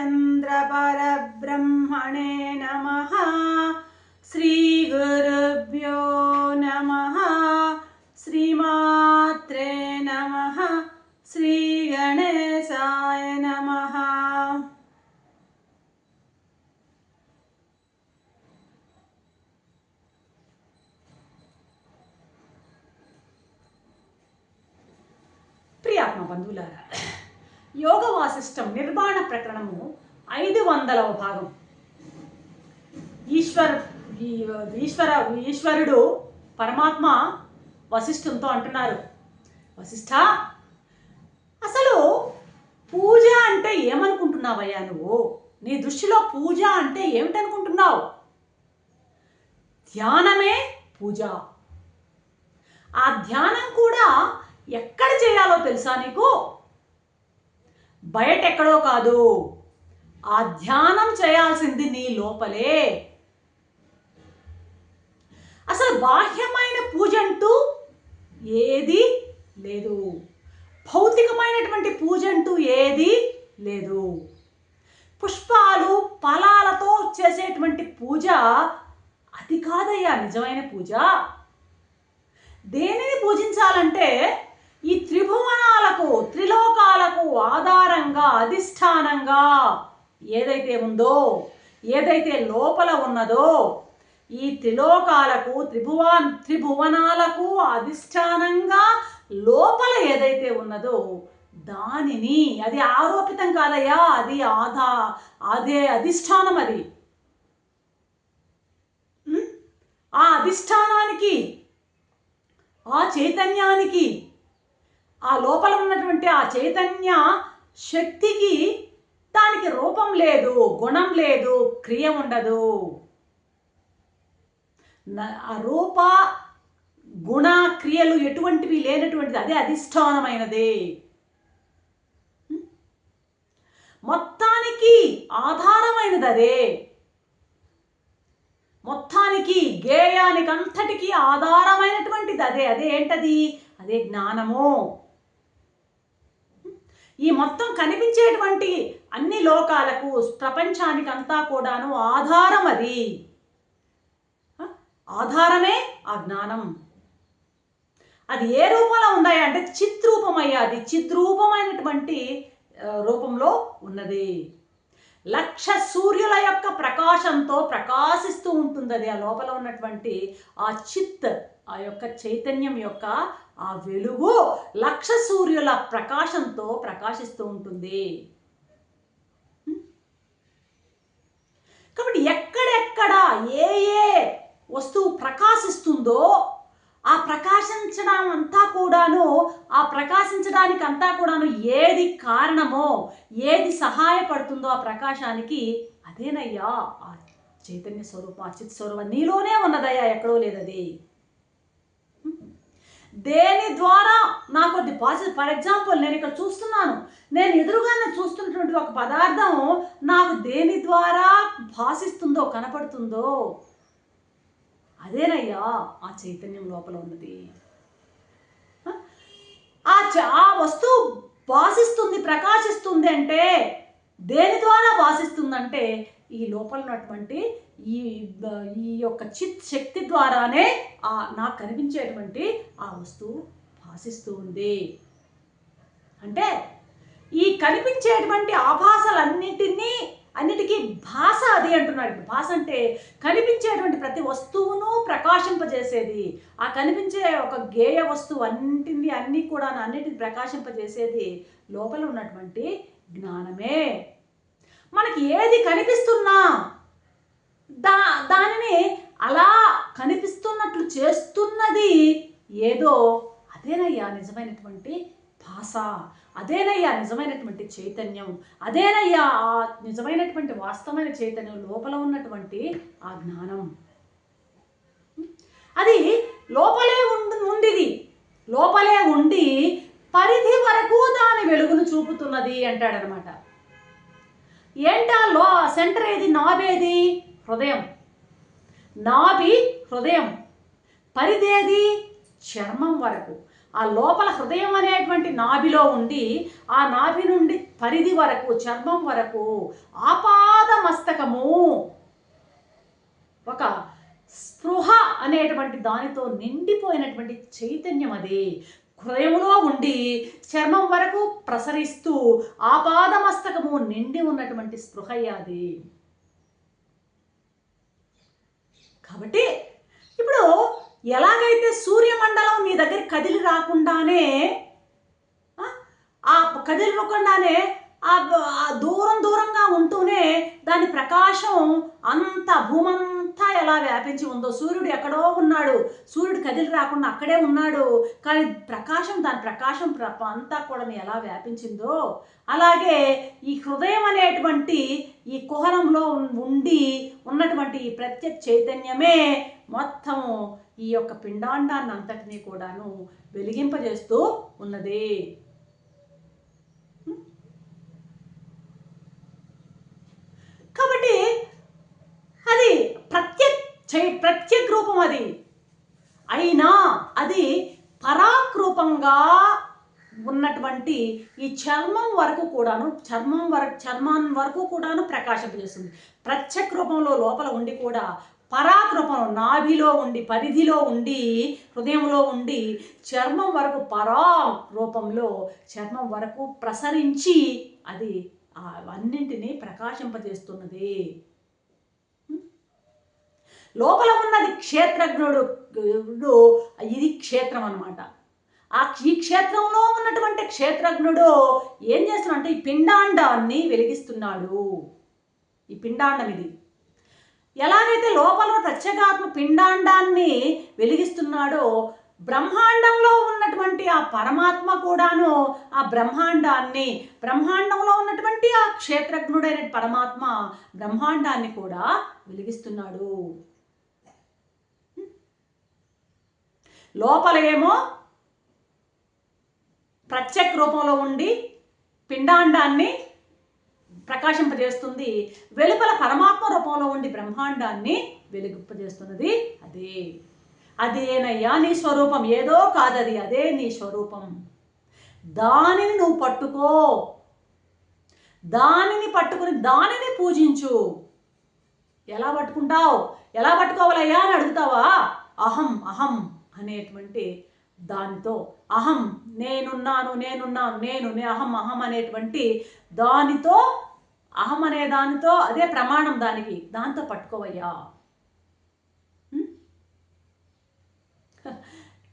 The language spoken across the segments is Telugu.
चन्द्रपरब्रह्मणे नमः। श्रीगुरुभ्यो नमः। श्रीमात्रे नमः। श्रीगणेशाय नमः। प्रियात्मा बंधु लहरा యోగ వాసిష్టం నిర్మాణ ప్రకరణము ఐదు వందలవ భాగం. ఈశ్వర్ ఈశ్వర ఈశ్వరుడు పరమాత్మ వశిష్ఠంతో అంటున్నారు. వశిష్ఠ అసలు పూజ అంటే ఏమనుకుంటున్నావయ్యా నువ్వు? నీ దృష్టిలో పూజ అంటే ఏమిటనుకుంటున్నావు? ధ్యానమే పూజ. ఆ ధ్యానం కూడా ఎక్కడ చేయాలో తెలుసా నీకు? బయట ఎక్కడో కాదు. ఆ ధ్యానం చేయాల్సింది నీ లోపలే. అసలు బాహ్యమైన పూజ అంటూ ఏది లేదు. భౌతికమైనటువంటి పూజ అంటూ ఏది లేదు. పుష్పాలు ఫలాలతో చేసేటువంటి పూజ అది కాదయ్యా నిజమైన పూజ. దేనిని పూజించాలంటే ఈ త్రిభువనాలకు త్రిలోకాలకు ఆధారంగా అధిష్టానంగా ఏదైతే ఉందో ఏదైతే లోపల ఉన్నదో ఈ త్రిలోకాలకు త్రిభువ త్రిభువనాలకు అధిష్టానంగా లోపల ఏదైతే ఉన్నదో దానిని అది ఆరోపితం కాదయ్యా అది ఆధా అదే అధిష్టానం అది. ఆ అధిష్టానానికి ఆ చైతన్యానికి ఆ లోపల ఉన్నటువంటి ఆ చైతన్య శక్తికి దానికి రూపం లేదు గుణం లేదు క్రియ ఉండదు. ఆ రూప గుణ క్రియలు ఎటువంటివి లేనటువంటిది అదే అధిష్టానమైనది. మొత్తానికి ఆధారమైనది అదే. మొత్తానికి గేయానికి అంతటికీ ఆధారమైనటువంటిది అదే. అదే ఏంటది అదే జ్ఞానము. ఈ మొత్తం కనిపించేటువంటి అన్ని లోకాలకు ప్రపంచానికి అంతా కూడాను ఆధారం అది. ఆధారమే ఆ జ్ఞానం. అది ఏ రూపంలో ఉన్నాయా అంటే చిత్రూపమయ్యా అది రూపంలో ఉన్నది. లక్ష సూర్యుల యొక్క ప్రకాశంతో ప్రకాశిస్తూ ఉంటుంది అది ఆ లోపల ఉన్నటువంటి ఆ చిత్ ఆ యొక్క చైతన్యం యొక్క ఆ వెలుగు లక్ష సూర్యుల ప్రకాశంతో ప్రకాశిస్తూ ఉంటుంది. కాబట్టి ఎక్కడెక్కడ ఏ ఏ వస్తువు ప్రకాశిస్తుందో ఆ ప్రకాశించడం అంతా కూడాను ఆ ప్రకాశించడానికి అంతా కూడాను ఏది కారణమో ఏది సహాయపడుతుందో ఆ ప్రకాశానికి అదేనయ్యా. ఆ చైతన్య స్వరూపం ఆ చిత్ స్వరూపం నీలోనే ఉన్నదయ్యా ఎక్కడో లేదది. దేని ద్వారా నాకు డిపాజిట్ ఫర్ ఎగ్జాంపుల్ నేను ఇక్కడ చూస్తున్నాను. నేను ఎదురుగానే చూస్తున్నటువంటి ఒక పదార్థం నాకు దేని ద్వారా భాషిస్తుందో కనపడుతుందో. అదేనయ్యా ఆ చైతన్యం లోపల ఉన్నది. ఆ చ- ఆ వస్తువు భాషిస్తుంది ప్రకాశిస్తుంది అంటే దేని ద్వారా భాషిస్తుందంటే ఈ లోపల ఉన్నటువంటి ఈ ఈ యొక్క చిత్ శక్తి ద్వారానే ఆ నాకు కనిపించేటువంటి ఆ వస్తువు భాషిస్తూ ఉంది అంటే ఈ కనిపించేటువంటి ఆభాసలన్నిటినీ అన్నిటికీ భాష అది అంటున్నాడు. భాష అంటే కనిపించేటువంటి ప్రతి వస్తువును ప్రకాశింపజేసేది. ఆ కనిపించే ఒక గేయ వస్తువు అన్నింటిని అన్ని కూడా అన్నిటిని ప్రకాశింపజేసేది లోపల ఉన్నటువంటి జ్ఞానమే. మనకి ఏది కనిపిస్తున్నా దా దానిని అలా కనిపిస్తున్నట్లు చేస్తున్నది ఏదో అదేనయ్యా నిజమైనటువంటి భాష అదేనయ్యా నిజమైనటువంటి చైతన్యం అదేనయ్యా ఆ నిజమైనటువంటి వాస్తవమైన చైతన్యం లోపల ఉన్నటువంటి ఆ జ్ఞానం. అది లోపలే ఉండి ఉండిది. లోపలే ఉండి పరిధి వరకు దాని వెలుగును చూపుతున్నది అంటాడనమాట. ఏంటా లో సెంటర్ ఏది? నాబేది హృదయం. నాభి హృదయం. పరిదేది చర్మం వరకు. ఆ లోపల హృదయం అనేటువంటి నాభిలో ఉండి ఆ నాభి నుండి పరిధి వరకు చర్మం వరకు ఆపాద మస్తకము. ఒక స్పృహ అనేటువంటి దానితో నిండిపోయినటువంటి చైతన్యం అది. హృదయంలో ఉండి చర్మం వరకు ప్రసరిస్తూ ఆపాదమస్తకము నిండి ఉన్నటువంటి స్పృహయ్యాది అది కాబట్టి ఇప్పుడు ఎలాగైతే సూర్యమండలం మీ దగ్గర కదిలి రాకుండానే ఆ, కదిలి కదిలిపోకుండానే ఆ దూరం దూరంగా ఉంటూనే దాని ప్రకాశం అంత భూమంతా ఎలా వ్యాపించి ఉందో సూర్యుడు ఎక్కడో ఉన్నాడు. సూర్యుడు కదిలి రాకుండా అక్కడే ఉన్నాడు. కానీ ప్రకాశం దాని ప్రకాశం ప్ర- అంతా కూడా ఎలా వ్యాపించిందో అలాగే ఈ హృదయం అనేటువంటి ఈ కుహరంలో ఉండి ఉన్నటువంటి ఈ ప్రత్యేక చైతన్యమే మొత్తం ఈ యొక్క పిండాండాన్ని అంతటినీ కూడాను వెలిగింపజేస్తూ ఉన్నది. కాబట్టి అది ప్రత్యేక్ చై- ప్రత్యేక రూపం అది. అయినా అది పరాక్ రూపంగా ఉన్నటువంటి ఈ చర్మం వరకు కూడాను చర్మం వరకు చర్మం వరకు కూడాను ప్రకాశింపజేస్తుంది ప్రత్యక్ష రూపంలో లోపల ఉండి కూడా పరాకృపం నాభిలో ఉండి పరిధిలో ఉండి హృదయంలో ఉండి చర్మం వరకు పరా రూపంలో చర్మం వరకు ప్రసరించి అది ఆ అన్నింటినీ ప్రకాశింపజేస్తున్నది. లోపల ఉన్నది క్షేత్రజ్ఞుడు ఇది క్షేత్రం అన్నమాట. ఆ ఈ క్షేత్రంలో ఉన్నటువంటి క్షేత్రజ్ఞుడు ఏం చేస్తున్నాడు అంటే ఈ పిండాండాన్ని వెలిగిస్తున్నాడు. ఈ పిండాండం ఇది. ఎలాగైతే లోపల ప్రత్యేగాత్మ పిండాండాన్ని వెలిగిస్తున్నాడో బ్రహ్మాండంలో ఉన్నటువంటి ఆ పరమాత్మ కూడాను ఆ బ్రహ్మాండాన్ని బ్రహ్మాండంలో ఉన్నటువంటి ఆ క్షేత్రజ్ఞుడైన పరమాత్మ బ్రహ్మాండాన్ని కూడా వెలిగిస్తున్నాడు. లోపల ఏమో ప్రత్యేక రూపంలో ఉండి పిండాండాన్ని ప్రకాశింపజేస్తుంది. వెలుపల పరమాత్మ రూపంలో ఉండి బ్రహ్మాండాన్ని వెలుగుపజేస్తున్నది అదే. అదేనయ్యా నీ స్వరూపం. ఏదో కాదది అదే నీ స్వరూపం. దానిని నువ్వు పట్టుకో. దానిని పట్టుకుని దానిని పూజించు. ఎలా పట్టుకుంటావు? ఎలా పట్టుకోవాలయ్యా అని అడుగుతావా? అహం అహం అనేటువంటి దానితో అహం నేనున్నాను నేనున్నాను నేను నే అహం అహం అనేటువంటి దానితో అహం అనే దానితో అదే ప్రమాణం దానికి. దాంతో పట్టుకోవయ్యా.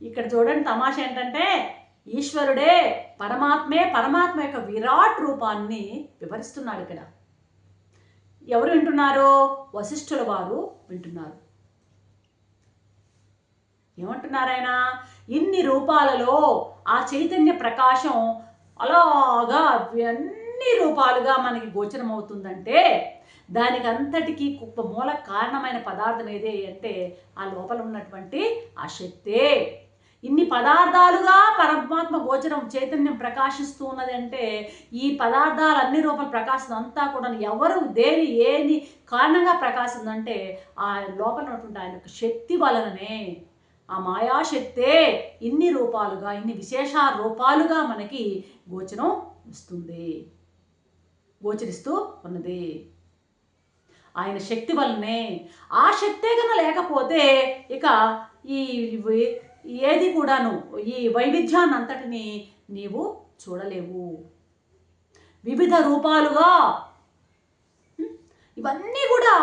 ఇక్కడ చూడండి తమాషా ఏంటంటే ఈశ్వరుడే పరమాత్మే పరమాత్మ యొక్క విరాట్ రూపాన్ని వివరిస్తున్నాడు ఇక్కడ. ఎవరు వింటున్నారు? వశిష్ఠుల వారు వింటున్నారు. ఏమంటున్నారు ఇన్ని రూపాలలో ఆ చైతన్య ప్రకాశం అలాగా అన్ని రూపాలుగా మనకి గోచరం అవుతుందంటే దానికి అంతటికీ కుప్ప మూల కారణమైన పదార్థం ఏదే అంటే ఆ లోపల ఉన్నటువంటి ఆ శక్తే. ఇన్ని పదార్థాలుగా పరమాత్మ గోచరం చైతన్యం ప్రకాశిస్తూ ఉన్నది అంటే ఈ పదార్థాలు అన్ని రూపాలు ప్రకాశం అంతా కూడా ఎవరు దేని ఏని కారణంగా ప్రకాశిందంటే ఆ లోపల ఉన్నటువంటి ఆయన యొక్క శక్తి వలననే. ఆ మాయాశక్తే ఇన్ని రూపాలుగా ఇన్ని విశేష రూపాలుగా మనకి గోచరం ఇస్తుంది గోచరిస్తూ ఉన్నది. ఆయన శక్తి వల్లనే ఆ శక్తే కన్నా లేకపోతే ఇక ఈ ఏది కూడాను ఈ వైవిధ్యాన్ని అంతటిని నీవు చూడలేవు. వివిధ రూపాలుగా ఇవన్నీ కూడా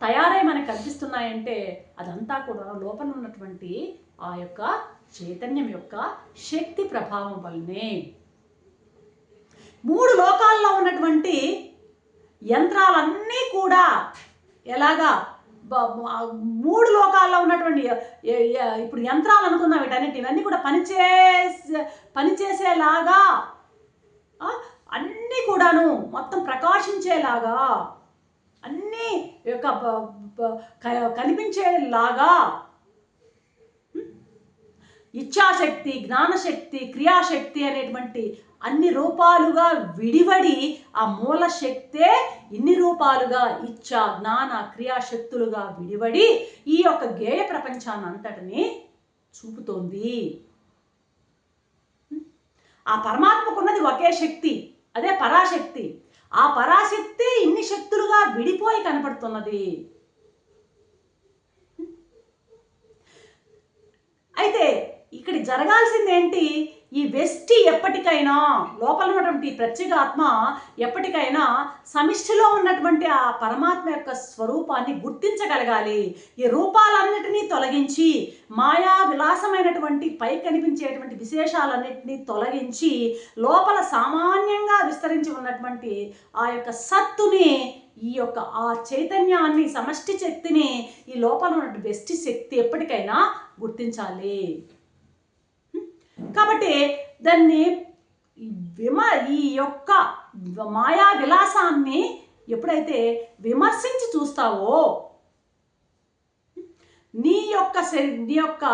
తయారై మనకు కనిపిస్తున్నాయంటే అదంతా కూడా లోపల ఉన్నటువంటి ఆ యొక్క చైతన్యం యొక్క శక్తి ప్రభావం వల్లనే. మూడు లోకాల్లో ఉన్నటువంటి యంత్రాలన్నీ కూడా ఎలాగా మూడు లోకాల్లో ఉన్నటువంటి ఇప్పుడు యంత్రాలు అనుకుందాం వీటన్నిటి ఇవన్నీ కూడా పనిచేసే పనిచేసేలాగా అన్నీ కూడాను మొత్తం ప్రకాశించేలాగా అన్నీ యొక్క కనిపించేలాగా. ఇచ్ఛాశక్తి జ్ఞానశక్తి క్రియాశక్తి అనేటువంటి అన్ని రూపాలుగా విడివడి ఆ మూల శక్తే ఇన్ని రూపాలుగా ఇచ్ఛా జ్ఞాన క్రియాశక్తులుగా విడివడి ఈ యొక్క గేయ ప్రపంచాన్ని అంతటిని చూపుతోంది ఆ పరమాత్మకున్నది ఒకే శక్తి అదే పరాశక్తి. ఆ పరాశక్తి ఇన్ని శక్తులుగా విడిపోయి కనపడుతున్నది. అయితే ఇక్కడ జరగాల్సింది ఏంటి ఈ వెస్టి ఎప్పటికైనా లోపల ఉన్నటువంటి ప్రత్యేక ఆత్మ ఎప్పటికైనా సమిష్టిలో ఉన్నటువంటి ఆ పరమాత్మ యొక్క స్వరూపాన్ని గుర్తించగలగాలి. ఈ రూపాలన్నిటినీ తొలగించి మాయా విలాసమైనటువంటి పై కనిపించేటువంటి విశేషాలన్నింటినీ తొలగించి లోపల సామాన్యంగా విస్తరించి ఉన్నటువంటి ఆ యొక్క సత్తుని ఈ యొక్క ఆ చైతన్యాన్ని సమష్టి శక్తిని ఈ లోపల ఉన్నటువంటి బెస్ట్ శక్తి ఎప్పటికైనా గుర్తించాలి. కాబట్టి దాన్ని విమ ఈ యొక్క మాయా విలాసాన్ని ఎప్పుడైతే విమర్శించి చూస్తావో నీ యొక్క నీ యొక్క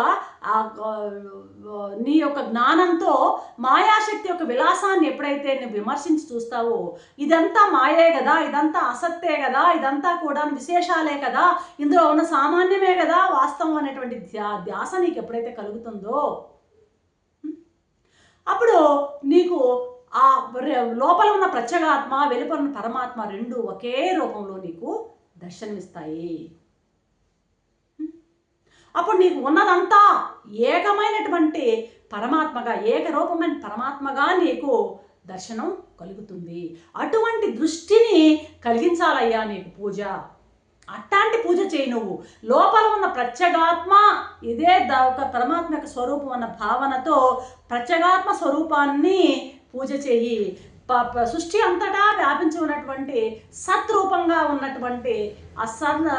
నీ యొక్క జ్ఞానంతో మాయాశక్తి యొక్క విలాసాన్ని ఎప్పుడైతే నువ్వు విమర్శించి చూస్తావో ఇదంతా మాయే కదా ఇదంతా అసత్తే కదా ఇదంతా కూడా విశేషాలే కదా ఇందులో ఉన్న సామాన్యమే కదా వాస్తవం అనేటువంటి ధ్యా ధ్యాస నీకు ఎప్పుడైతే కలుగుతుందో అప్పుడు నీకు ఆ లోపల ఉన్న ప్రత్యేగాత్మ వెలుపల ఉన్న పరమాత్మ రెండు ఒకే రూపంలో నీకు దర్శనమిస్తాయి. అప్పుడు నీకు ఉన్నదంతా ఏకమైనటువంటి పరమాత్మగా ఏకరూపమైన పరమాత్మగా నీకు దర్శనం కలుగుతుంది. అటువంటి దృష్టిని కలిగించాలయ్యా నీకు పూజ. అట్లాంటి పూజ చేయి నువ్వు. లోపల ఉన్న ప్రత్యేగాత్మ ఇదే ద- ఒక పరమాత్మ యొక్క స్వరూపం అన్న భావనతో ప్రత్యేగాత్మ స్వరూపాన్ని పూజ చేయి. ప- సృష్టి అంతటా వ్యాపించి ఉన్నటువంటి సత్రూపంగా ఉన్నటువంటి ఆ సన్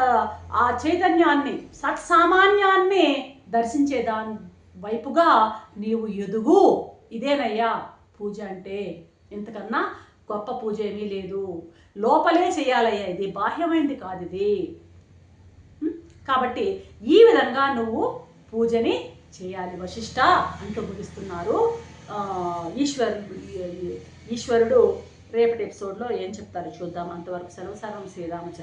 ఆ చైతన్యాన్ని సత్ సామాన్యాన్ని దర్శించే దాని వైపుగా నీవు ఎదుగు. ఇదేనయ్యా పూజ అంటే. ఇంతకన్నా గొప్ప పూజ ఏమీ లేదు. లోపలే చేయాలయ్యా ఇది. బాహ్యమైంది కాదు ఇది. కాబట్టి ఈ విధంగా నువ్వు పూజని చేయాలి. వశిష్ట అంటూ ముగిస్తున్నారు. ఈశ్వరు ఈశ్వరుడు ఈశ్వరుడు రేపటి ఎపిసోడ్లో ఏం చెప్తారో చూద్దాం. అంతవరకు సెలవు సర్వం శ్రీరామచంద్ర